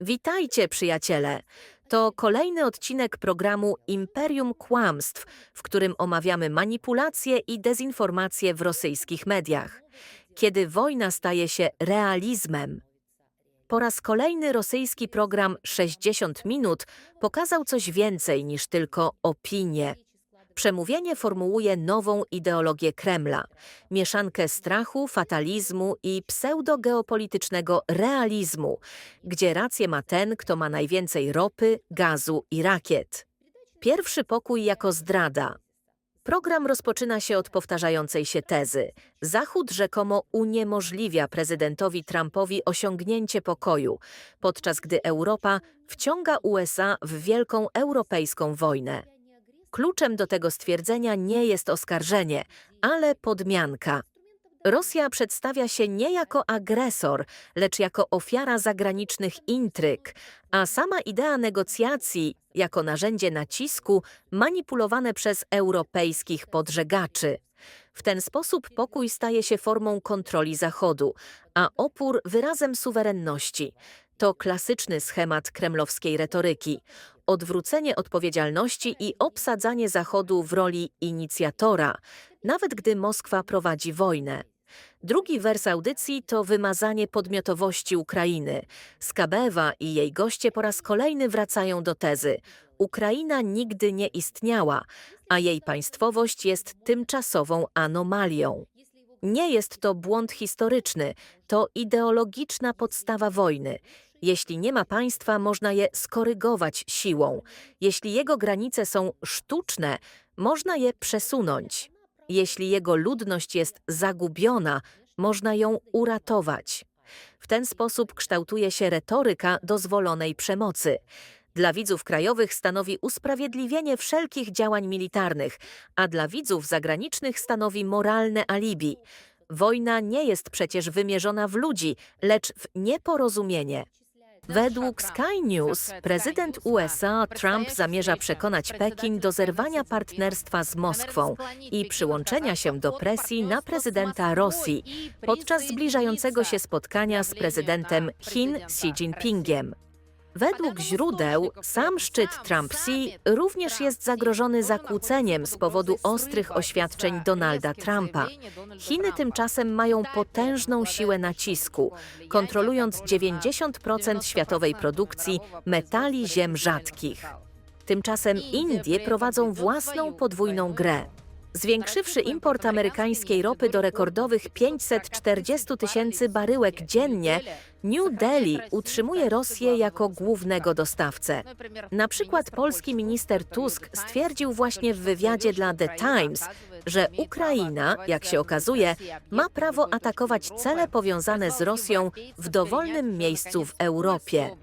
Witajcie, przyjaciele! To kolejny odcinek programu Imperium Kłamstw, w którym omawiamy manipulacje i dezinformacje w rosyjskich mediach. Kiedy wojna staje się realizmem. Po raz kolejny rosyjski program 60 minut pokazał coś więcej niż tylko opinie. Przemówienie formułuje nową ideologię Kremla mieszankę strachu, fatalizmu i pseudogeopolitycznego realizmu, gdzie rację ma ten, kto ma najwięcej ropy, gazu i rakiet. Pierwszy pokój jako zdrada. Program rozpoczyna się od powtarzającej się tezy. Zachód rzekomo uniemożliwia prezydentowi Trumpowi osiągnięcie pokoju, podczas gdy Europa wciąga USA w wielką europejską wojnę. Kluczem do tego stwierdzenia nie jest oskarżenie, ale podmianka. Rosja przedstawia się nie jako agresor, lecz jako ofiara zagranicznych intryg, a sama idea negocjacji jako narzędzie nacisku manipulowane przez europejskich podżegaczy. W ten sposób pokój staje się formą kontroli Zachodu, a opór wyrazem suwerenności. To klasyczny schemat kremlowskiej retoryki odwrócenie odpowiedzialności i obsadzanie Zachodu w roli inicjatora, nawet gdy Moskwa prowadzi wojnę. Drugi wers audycji to wymazanie podmiotowości Ukrainy. Skabewa i jej goście po raz kolejny wracają do tezy: Ukraina nigdy nie istniała, a jej państwowość jest tymczasową anomalią. Nie jest to błąd historyczny, to ideologiczna podstawa wojny. Jeśli nie ma państwa, można je skorygować siłą. Jeśli jego granice są sztuczne, można je przesunąć. Jeśli jego ludność jest zagubiona, można ją uratować. W ten sposób kształtuje się retoryka dozwolonej przemocy. Dla widzów krajowych stanowi usprawiedliwienie wszelkich działań militarnych, a dla widzów zagranicznych stanowi moralne alibi. Wojna nie jest przecież wymierzona w ludzi, lecz w nieporozumienie. Według Sky News prezydent USA Trump zamierza przekonać Pekin do zerwania partnerstwa z Moskwą i przyłączenia się do presji na prezydenta Rosji podczas zbliżającego się spotkania z prezydentem Chin Xi Jinpingiem. Według źródeł sam szczyt Trump-Xi również jest zagrożony zakłóceniem z powodu ostrych oświadczeń Donalda Trumpa. Chiny tymczasem mają potężną siłę nacisku, kontrolując 90% światowej produkcji metali ziem rzadkich. Tymczasem Indie prowadzą własną podwójną grę. Zwiększywszy import amerykańskiej ropy do rekordowych 540 tysięcy baryłek dziennie, New Delhi utrzymuje Rosję jako głównego dostawcę. Na przykład polski minister Tusk stwierdził właśnie w wywiadzie dla The Times, że Ukraina, jak się okazuje, ma prawo atakować cele powiązane z Rosją w dowolnym miejscu w Europie.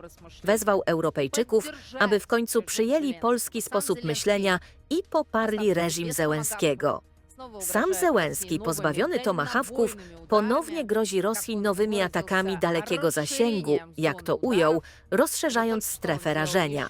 Wezwał Europejczyków, aby w końcu przyjęli polski sposób myślenia i poparli reżim Zełenskiego. Sam Zełenski, pozbawiony tomahawków, ponownie grozi Rosji nowymi atakami dalekiego zasięgu, jak to ujął, rozszerzając strefę rażenia.